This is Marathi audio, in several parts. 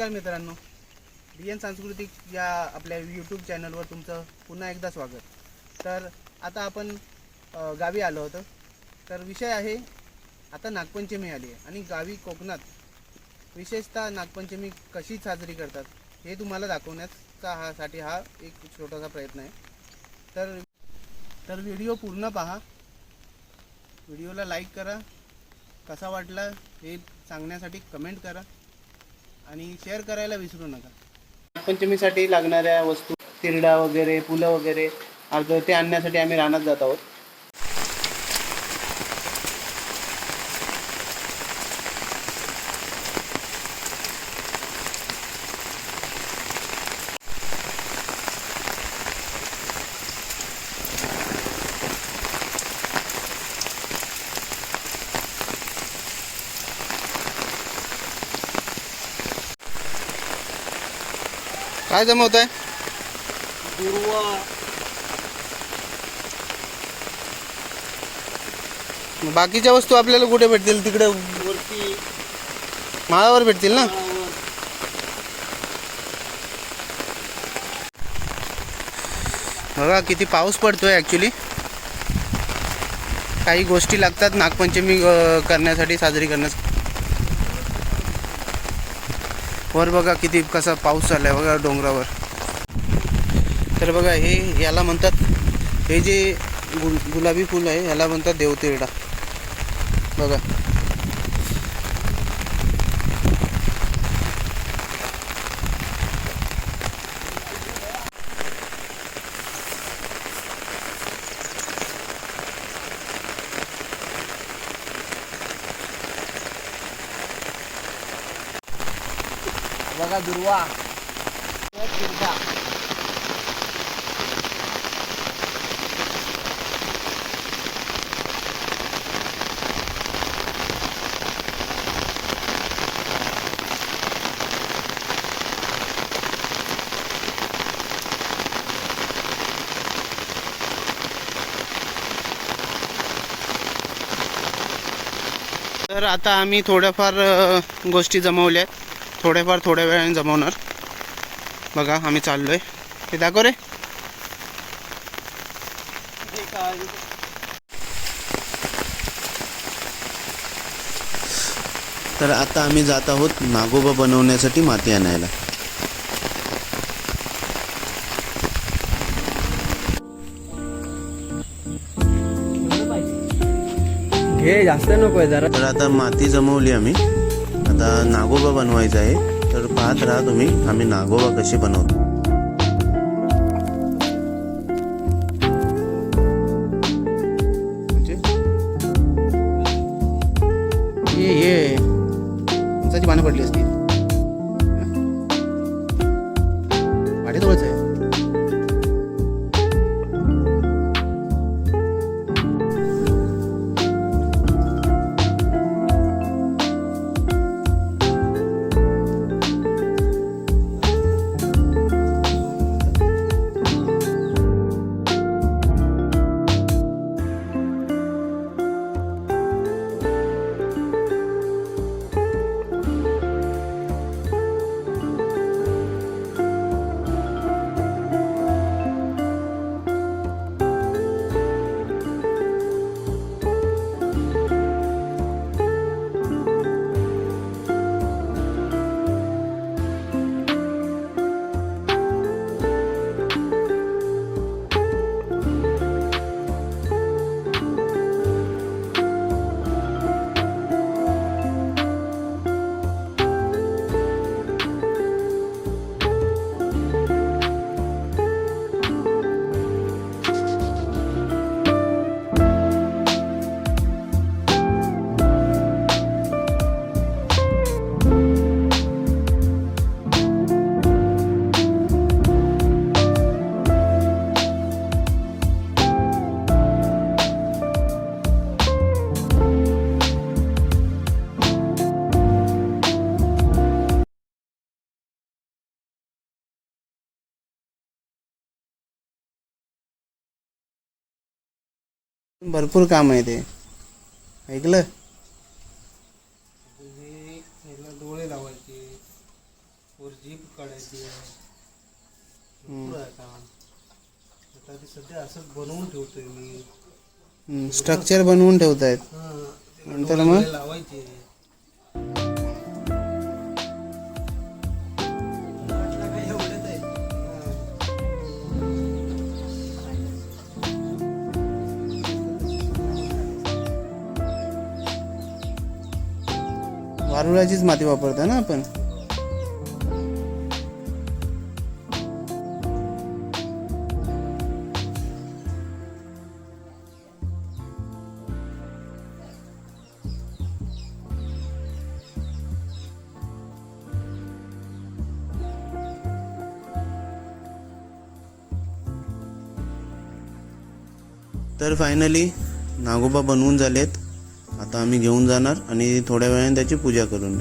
नमस्कार मित्रांनो. डी एन सांस्कृतिक या आपल्या यूट्यूब चॅनलवर तुमचं पुन्हा एकदा स्वागत. तर आता आपण गावी आलो होतो. तर विषय आहे आता नागपंचमी आली आहे. आणि गावी कोकणात विशेषतः नागपंचमी कशी साजरी करतात हे तुम्हाला दाखवण्याचा हा साठी हा एक छोटासा प्रयत्न आहे. तर तर व्हिडिओ पूर्ण पहा. व्हिडिओला लाईक करा. कसा वाटला हे सांगण्यासाठी कमेंट करा. आणि शेअर करायला विसरू नका. नागपंचमीसाठी लागणाऱ्या वस्तू तिरडा वगैरे फुलं वगैरे अर्ध ते आणण्यासाठी आम्ही रानात जात आहोत. काय जमवत आहे? बाकीच्या वस्तू आपल्याला कुठे भेटतील? तिकडे वरती. माळावर भेटतील ना. बघा किती पाऊस पडतोय ॲक्च्युली काही गोष्टी लागतात. नागपंचमी करण्यासाठी साजरी करण्यासाठी. वर बघा किती कसा पाऊस चाललाय बघा डोंगरावर. तर बघा हे याला म्हणतात हे जे गुल गुलाबी फुल आहे याला म्हणतात देवतेरडा. बघा. बघा दुर्वा. किरडा. तर आता आम्ही थोड्याफार गोष्टी जमवल्या आहेत थोड्याफार थोड्या वेळाने जमवणार. बघा आम्ही चाललोय. ते दाखव रे. हे तर आता आम्ही जात आहोत नागोबा बनवण्यासाठी माती आणायला. घे जास्त नकोय जरा. तर आता माती जमवली आम्ही. आता नागोबा बनवायचा आहे. तर पाहत राहा तुम्ही आम्ही नागोबा कसे बनवतो. म्हणजे? ये ये उंचाची पानं पडली असती वाटेजवळच आहे भरपूर काम आहे ते. ऐकलं? डोळे लावायचे काढायची आहे. हम्म. भरपूर आहे काम. आता ते सध्या असंच बनवून ठेवतोय मी. स्ट्रक्चर बनवून ठेवतायत. हा, नंतर मग? लावायचे. वारुळाचीच माती वापरता ना आपण. तर फायनली नागोबा बनवून झालेत. आता आम्ही घेऊन जाणार आणि थोड्या वेळाने त्याची पूजा करून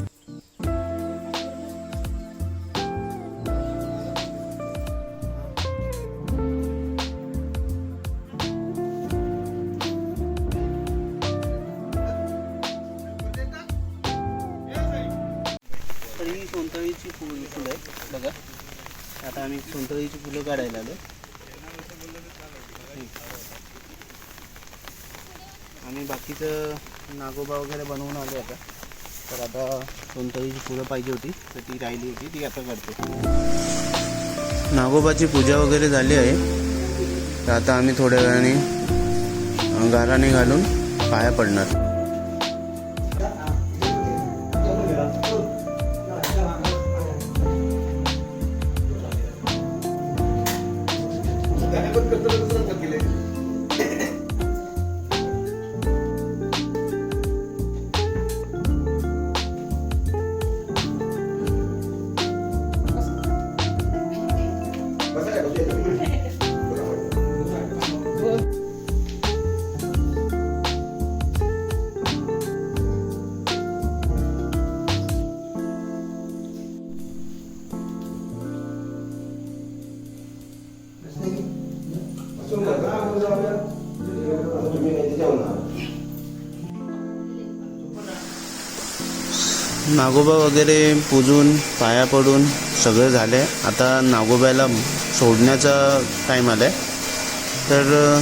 तर ही सोनतळीची फुल फुलं आहेत बघा. आता आम्ही सोनतळीची फुलं काढायला आलो आणि बाकीचं नागोबा वगैरे बनवून आले आता. तर आता सोनतळीची फुलं पाहिजे होती तर ती राहिली होती ती आता करते. नागोबाची पूजा वगैरे झाली आहे. तर आता आम्ही थोड्या वेळाने गाराने घालून पाया पडणार. नागोबा वगैरे पूजून पाया पडून सगळं झालं आहे आता नागोब्याला सोडण्याचा टाईम आला आहे तर